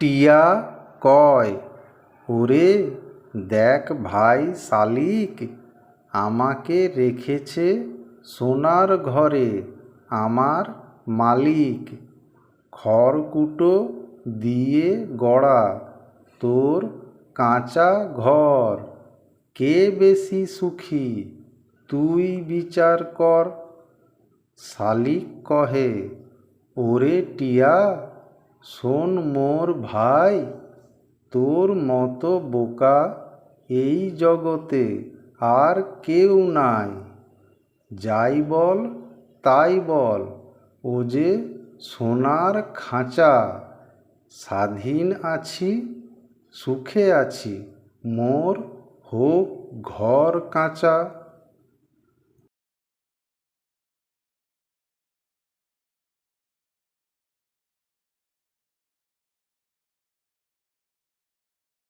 টিয়া কয়, ওরে দেখ ভাই শালিক, আমাকে রেখেছে সোনার ঘরে আমার মালিক। খড়কুটো দিয়ে গড়া তোর কাঁচা ঘর, কে বেশি সুখী তুই বিচার কর? শালিক কহে, ওরে টিয়া শোন মোর ভাই, তোর মতো বোকা এই জগতে আর কেউ নাই। যাই বল, তাই বল, ও যে সোনার খাঁচা, স্বাধীন আছি, সুখে আছি, মোর হোক ঘর কাঁচা।